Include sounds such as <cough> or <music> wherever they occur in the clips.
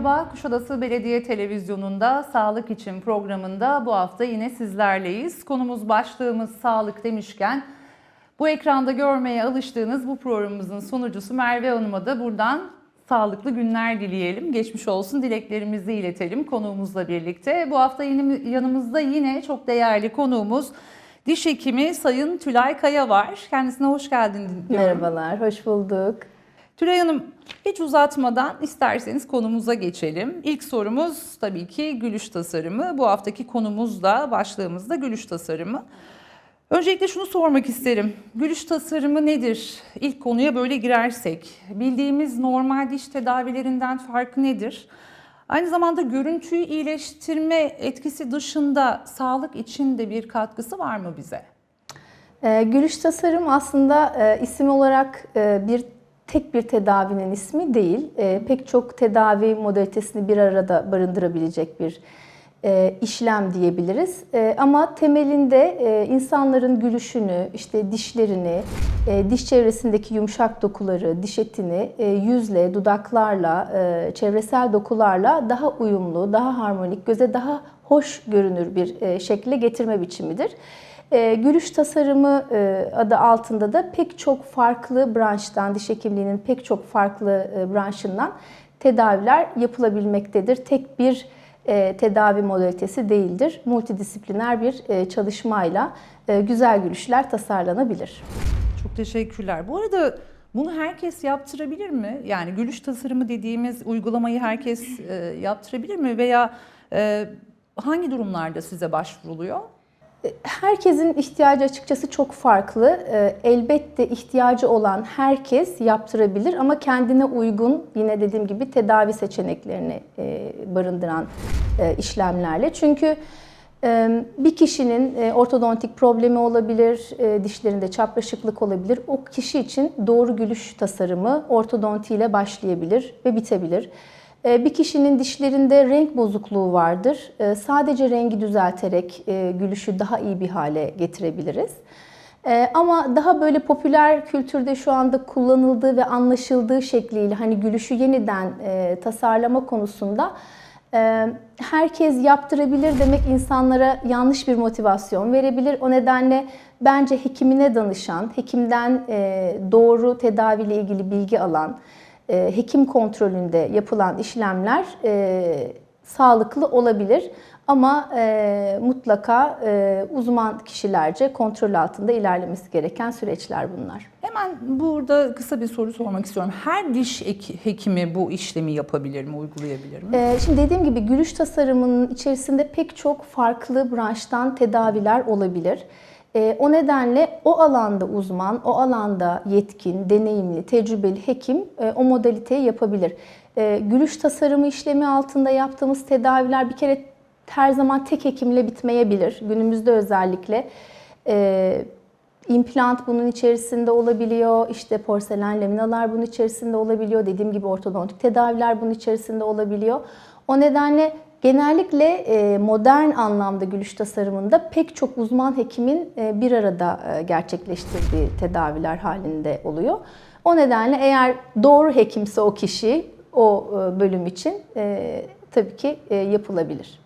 Merhaba. Kuşadası Belediye Televizyonu'nda Sağlık için programında bu hafta yine sizlerleyiz. Konumuz başlığımız sağlık demişken bu ekranda görmeye alıştığınız bu programımızın sunucusu Merve Hanım'a da buradan sağlıklı günler dileyelim. Geçmiş olsun dileklerimizi iletelim konuğumuzla birlikte. Bu hafta yanımızda yine çok değerli konuğumuz diş hekimi Sayın Tülay Kaya var. Kendisine hoş geldin. Merhabalar, hoş bulduk. Tülay Hanım hiç uzatmadan isterseniz konumuza geçelim. İlk sorumuz tabii ki gülüş tasarımı. Bu haftaki konumuz da başlığımız da gülüş tasarımı. Öncelikle şunu sormak isterim. Gülüş tasarımı nedir? İlk konuya böyle girersek. Bildiğimiz normal diş tedavilerinden farkı nedir? Aynı zamanda görüntüyü iyileştirme etkisi dışında sağlık için de bir katkısı var mı bize? Ee, gülüş tasarım aslında e, isim olarak e, bir tek bir tedavinin ismi değil. E, pek çok tedavi modalitesini bir arada barındırabilecek bir e, işlem diyebiliriz. E, ama temelinde e, insanların gülüşünü, işte dişlerini, e, diş çevresindeki yumuşak dokuları, diş etini e, yüzle, dudaklarla, e, çevresel dokularla daha uyumlu, daha harmonik, göze daha hoş görünür bir e, şekle getirme biçimidir. E, gülüş tasarımı e, adı altında da pek çok farklı branştan, diş hekimliğinin pek çok farklı e, branşından tedaviler yapılabilmektedir. Tek bir e, tedavi modalitesi değildir. Multidisipliner bir e, çalışmayla e, güzel gülüşler tasarlanabilir. Çok teşekkürler. Bu arada bunu herkes yaptırabilir mi? Yani gülüş tasarımı dediğimiz uygulamayı herkes e, yaptırabilir mi? Veya e, hangi durumlarda size başvuruluyor? Herkesin ihtiyacı açıkçası çok farklı. Ee, Elbette ihtiyacı olan herkes yaptırabilir ama kendine uygun yine dediğim gibi tedavi seçeneklerini e, barındıran e, işlemlerle. Çünkü e, bir kişinin e, ortodontik problemi olabilir, e, dişlerinde çapraşıklık olabilir. O kişi için doğru gülüş tasarımı ortodonti ile başlayabilir ve bitebilir. E, Bir kişinin dişlerinde renk bozukluğu vardır. E, Sadece rengi düzelterek e, gülüşü daha iyi bir hale getirebiliriz. E, Ama daha böyle popüler kültürde şu anda kullanıldığı ve anlaşıldığı şekliyle hani gülüşü yeniden e, tasarlama konusunda e, herkes yaptırabilir demek insanlara yanlış bir motivasyon verebilir. O nedenle bence hekimine danışan, hekimden doğru tedaviyle ilgili bilgi alan, e, hekim kontrolünde yapılan işlemler e, sağlıklı olabilir. Ama e, mutlaka e, uzman kişilerce kontrol altında ilerlemesi gereken süreçler bunlar. Hemen burada kısa bir soru sormak istiyorum. Her diş eki- hekimi bu işlemi yapabilir mi, uygulayabilir mi? Ee, Şimdi dediğim gibi gülüş tasarımının içerisinde pek çok farklı branştan tedaviler olabilir. Ee, O nedenle o alanda uzman, o alanda yetkin, deneyimli, tecrübeli hekim e, o modaliteyi yapabilir. Ee, Gülüş tasarımı işlemi altında yaptığımız tedaviler bir kere her zaman tek hekimle bitmeyebilir. Günümüzde özellikle e, implant bunun içerisinde olabiliyor, işte porselen laminalar bunun içerisinde olabiliyor, dediğim gibi ortodontik tedaviler bunun içerisinde olabiliyor. O nedenle genellikle e, modern anlamda gülüş tasarımında pek çok uzman hekimin e, bir arada e, gerçekleştirdiği tedaviler halinde oluyor. O nedenle eğer doğru hekimse o kişi o bölüm için tabii ki yapılabilir.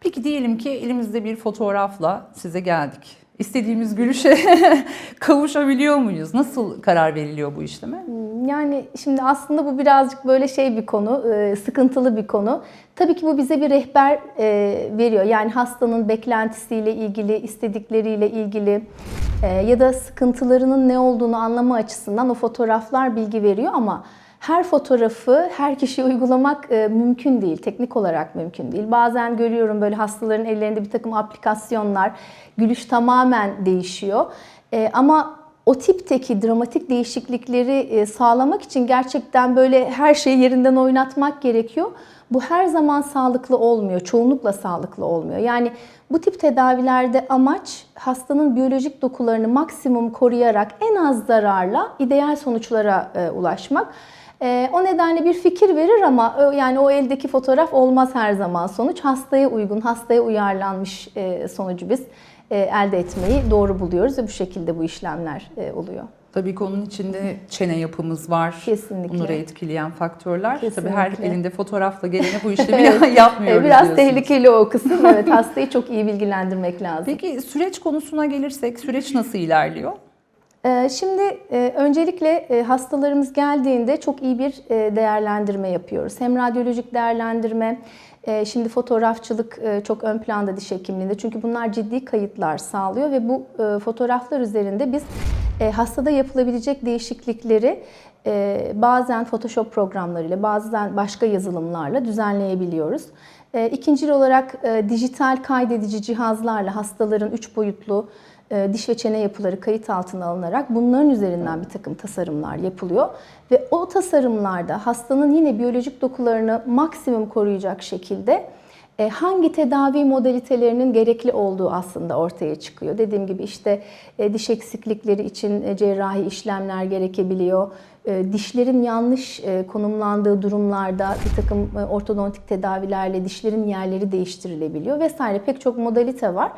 Peki diyelim ki elimizde bir fotoğrafla size geldik. İstediğimiz gülüşe <laughs> kavuşabiliyor muyuz? Nasıl karar veriliyor bu işleme? Yani şimdi aslında bu birazcık böyle şey bir konu, e, sıkıntılı bir konu. Tabii ki bu bize bir rehber e, veriyor. Yani hastanın beklentisiyle ilgili, istedikleriyle ilgili e, ya da sıkıntılarının ne olduğunu anlama açısından o fotoğraflar bilgi veriyor ama her fotoğrafı her kişiye uygulamak e, mümkün değil. Teknik olarak mümkün değil. Bazen görüyorum böyle hastaların ellerinde bir takım aplikasyonlar, gülüş tamamen değişiyor. E, ama o tipteki dramatik değişiklikleri e, sağlamak için gerçekten böyle her şeyi yerinden oynatmak gerekiyor. Bu her zaman sağlıklı olmuyor, çoğunlukla sağlıklı olmuyor. Yani bu tip tedavilerde amaç hastanın biyolojik dokularını maksimum koruyarak en az zararla ideal sonuçlara ulaşmak. E, o nedenle bir fikir verir ama e, yani o eldeki fotoğraf olmaz her zaman sonuç. Hastaya uygun, hastaya uyarlanmış e, sonucu biz e, elde etmeyi doğru buluyoruz ve bu şekilde bu işlemler e, oluyor. Tabii ki onun içinde çene yapımız var. Kesinlikle. Bunları etkileyen faktörler. Tabii Kesinlikle. her elinde fotoğrafla gelene bu <laughs> işlemi <laughs> yapmıyoruz Ee, Biraz diyorsunuz. tehlikeli o kısım. <laughs> Evet, hastayı çok iyi bilgilendirmek lazım. Peki süreç konusuna gelirsek süreç nasıl ilerliyor? Ee, Şimdi e, öncelikle e, hastalarımız geldiğinde çok iyi bir e, değerlendirme yapıyoruz. Hem radyolojik değerlendirme, şimdi fotoğrafçılık çok ön planda diş hekimliğinde. Çünkü bunlar ciddi kayıtlar sağlıyor ve bu fotoğraflar üzerinde biz hastada yapılabilecek değişiklikleri bazen Photoshop programlarıyla, bazen başka yazılımlarla düzenleyebiliyoruz. İkincil olarak dijital kaydedici cihazlarla hastaların 3 boyutlu diş ve çene yapıları kayıt altına alınarak bunların üzerinden bir takım tasarımlar yapılıyor. Ve o tasarımlarda hastanın yine biyolojik dokularını maksimum koruyacak şekilde e, hangi tedavi modalitelerinin gerekli olduğu aslında ortaya çıkıyor. Dediğim gibi işte e, diş eksiklikleri için e, cerrahi işlemler gerekebiliyor. E, Dişlerin yanlış e, konumlandığı durumlarda bir takım e, ortodontik tedavilerle dişlerin yerleri değiştirilebiliyor vesaire pek çok modalite var.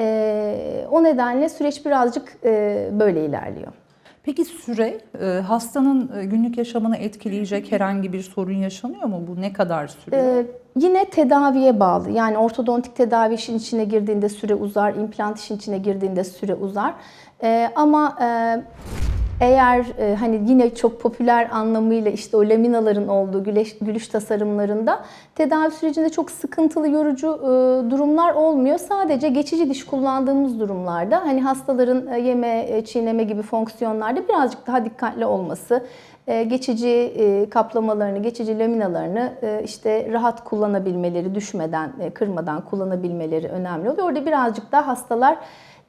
E, O nedenle süreç birazcık e, böyle ilerliyor. Peki süre e, hastanın e, günlük yaşamını etkileyecek herhangi bir sorun yaşanıyor mu? Bu ne kadar sürüyor? Ee, yine tedaviye bağlı. Yani ortodontik tedavi işin içine girdiğinde süre uzar, implant işin içine girdiğinde süre uzar. Ee, ama e, eğer e, hani yine çok popüler anlamıyla işte o laminaların olduğu gülüş, gülüş tasarımlarında tedavi sürecinde çok sıkıntılı, yorucu e, durumlar olmuyor. Sadece geçici diş kullandığımız durumlarda hani hastaların e, yeme, e, çiğneme gibi fonksiyonlarda birazcık daha dikkatli olması, e, geçici e, kaplamalarını, geçici laminalarını e, işte rahat kullanabilmeleri, düşmeden, kırmadan kullanabilmeleri önemli oluyor. Orada birazcık daha hastalar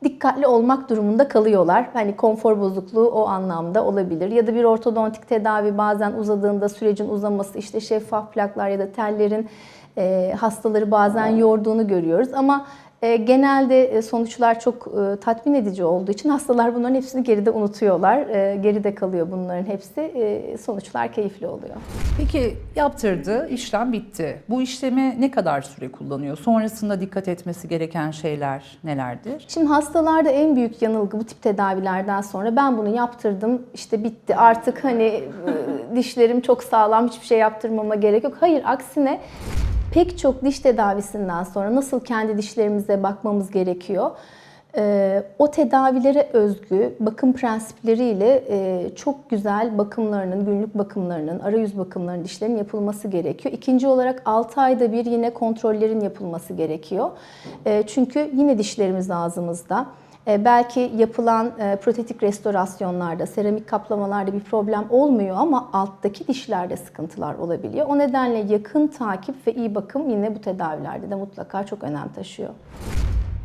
dikkatli olmak durumunda kalıyorlar. Hani konfor bozukluğu o anlamda olabilir. Ya da bir ortodontik tedavi bazen uzadığında sürecin uzaması, işte şeffaf plaklar ya da tellerin e, hastaları bazen yorduğunu görüyoruz. Ama genelde e, sonuçlar çok e, tatmin edici olduğu için hastalar bunların hepsini geride unutuyorlar. E, geride kalıyor bunların hepsi. E, sonuçlar keyifli oluyor. Peki yaptırdı, işlem bitti. Bu işlemi ne kadar süre kullanıyor? Sonrasında dikkat etmesi gereken şeyler nelerdir? Şimdi hastalarda en büyük yanılgı bu tip tedavilerden sonra ben bunu yaptırdım işte bitti artık hani e, dişlerim çok sağlam hiçbir şey yaptırmama gerek yok. Hayır aksine pek çok diş tedavisinden sonra nasıl kendi dişlerimize bakmamız gerekiyor. Ee, o tedavilere özgü bakım prensipleriyle e, çok güzel bakımlarının, günlük bakımlarının, arayüz bakımlarının dişlerin yapılması gerekiyor. İkinci olarak 6 ayda bir yine kontrollerin yapılması gerekiyor. E, çünkü yine dişlerimiz ağzımızda. E, belki yapılan e, protetik restorasyonlarda, seramik kaplamalarda bir problem olmuyor ama alttaki dişlerde sıkıntılar olabiliyor. O nedenle yakın takip ve iyi bakım yine bu tedavilerde de mutlaka çok önem taşıyor.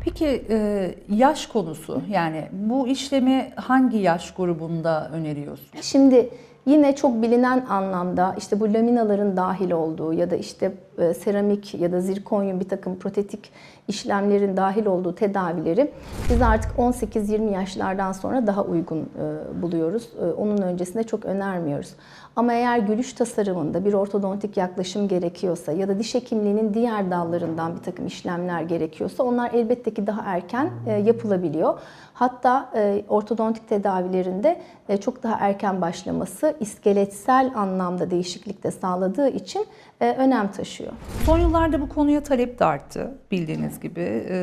Peki e, yaş konusu yani bu işlemi hangi yaş grubunda öneriyorsun? Şimdi yine çok bilinen anlamda işte bu laminaların dahil olduğu ya da işte e, seramik ya da zirkonyum bir takım protetik işlemlerin dahil olduğu tedavileri biz artık 18-20 yaşlardan sonra daha uygun e, buluyoruz. E, Onun öncesinde çok önermiyoruz. Ama eğer gülüş tasarımında bir ortodontik yaklaşım gerekiyorsa ya da diş hekimliğinin diğer dallarından bir takım işlemler gerekiyorsa onlar elbette ki daha erken yapılabiliyor. Hatta ortodontik tedavilerinde çok daha erken başlaması iskeletsel anlamda değişiklik de sağladığı için önem taşıyor. Son yıllarda bu konuya talep de arttı bildiğiniz gibi E,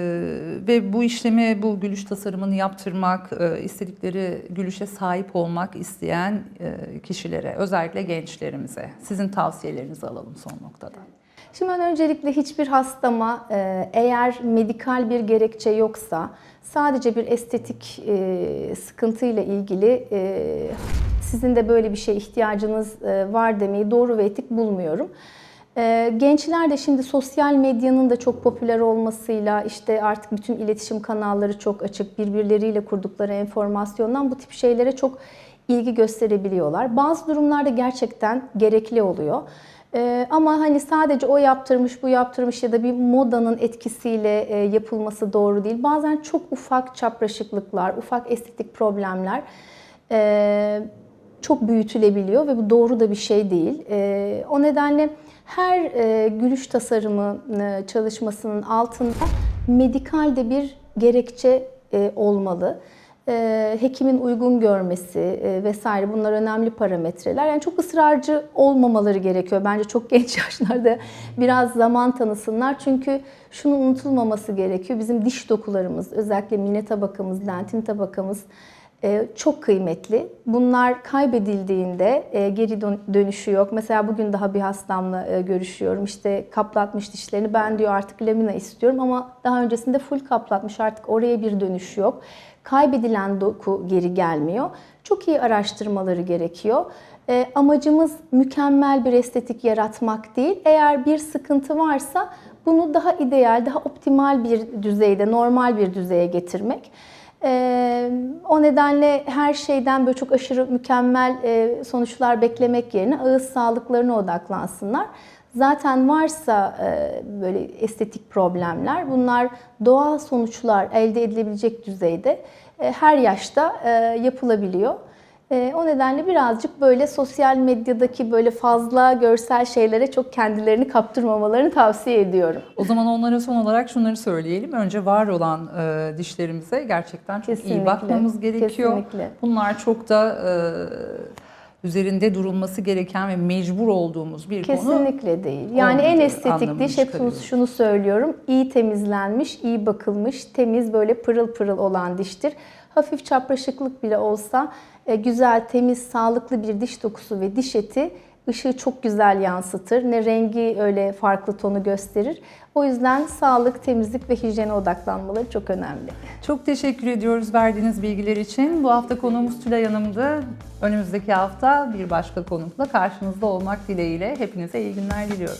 ve bu işlemi bu gülüş tasarımını yaptırmak, e, istedikleri gülüşe sahip olmak isteyen e, kişilere özellikle gençlerimize sizin tavsiyelerinizi alalım son noktada. Şimdi ben öncelikle hiçbir hastama e, eğer medikal bir gerekçe yoksa sadece bir estetik e, sıkıntıyla ilgili e, sizin de böyle bir şeye ihtiyacınız e, var demeyi doğru ve etik bulmuyorum. E, Gençler de şimdi sosyal medyanın da çok popüler olmasıyla işte artık bütün iletişim kanalları çok açık birbirleriyle kurdukları enformasyondan bu tip şeylere çok ilgi gösterebiliyorlar. Bazı durumlarda gerçekten gerekli oluyor. Ee, ama hani sadece o yaptırmış, bu yaptırmış ya da bir modanın etkisiyle e, yapılması doğru değil. Bazen çok ufak çapraşıklıklar, ufak estetik problemler e, çok büyütülebiliyor ve bu doğru da bir şey değil. E, o nedenle her e, gülüş tasarımı e, çalışmasının altında medikal de bir gerekçe e, olmalı. e, hekimin uygun görmesi e, vesaire bunlar önemli parametreler. Yani çok ısrarcı olmamaları gerekiyor. Bence çok <laughs> genç yaşlarda biraz zaman tanısınlar. Çünkü şunun unutulmaması gerekiyor. Bizim diş dokularımız, özellikle mine tabakamız, dentin tabakamız çok kıymetli. Bunlar kaybedildiğinde e, geri dön- dönüşü yok. Mesela bugün daha bir hastamla e, görüşüyorum. İşte kaplatmış dişlerini. Ben diyor artık lamina istiyorum ama daha öncesinde full kaplatmış. Artık oraya bir dönüş yok. Kaybedilen doku geri gelmiyor. Çok iyi araştırmaları gerekiyor. E, amacımız mükemmel bir estetik yaratmak değil. Eğer bir sıkıntı varsa bunu daha ideal, daha optimal bir düzeyde, normal bir düzeye getirmek. Ee, o nedenle her şeyden böyle çok aşırı mükemmel e, sonuçlar beklemek yerine ağız sağlıklarına odaklansınlar. Zaten varsa e, böyle estetik problemler bunlar doğal sonuçlar elde edilebilecek düzeyde e, her yaşta e, yapılabiliyor. E, o nedenle birazcık böyle sosyal medyadaki böyle fazla görsel şeylere çok kendilerini kaptırmamalarını tavsiye ediyorum. O zaman onlara son olarak şunları söyleyelim. Önce var olan e, dişlerimize gerçekten çok iyi Kesinlikle, bakmamız gerekiyor. kesinlikle. Bunlar çok da e, üzerinde durulması gereken ve mecbur olduğumuz bir konu. Kesinlikle değil. Yani en estetik diş hep şunu söylüyorum. iyi temizlenmiş, iyi bakılmış, temiz böyle pırıl pırıl olan diştir. Hafif çapraşıklık bile olsa e, güzel, temiz, sağlıklı bir diş dokusu ve diş eti ışığı çok güzel yansıtır. Ne rengi öyle farklı tonu gösterir. O yüzden sağlık, temizlik ve hijyene odaklanmaları çok önemli. Çok teşekkür ediyoruz verdiğiniz bilgiler için. Bu hafta konuğumuz Tülay Hanım'dı. Önümüzdeki hafta bir başka konukla karşınızda olmak dileğiyle hepinize iyi günler diliyorum.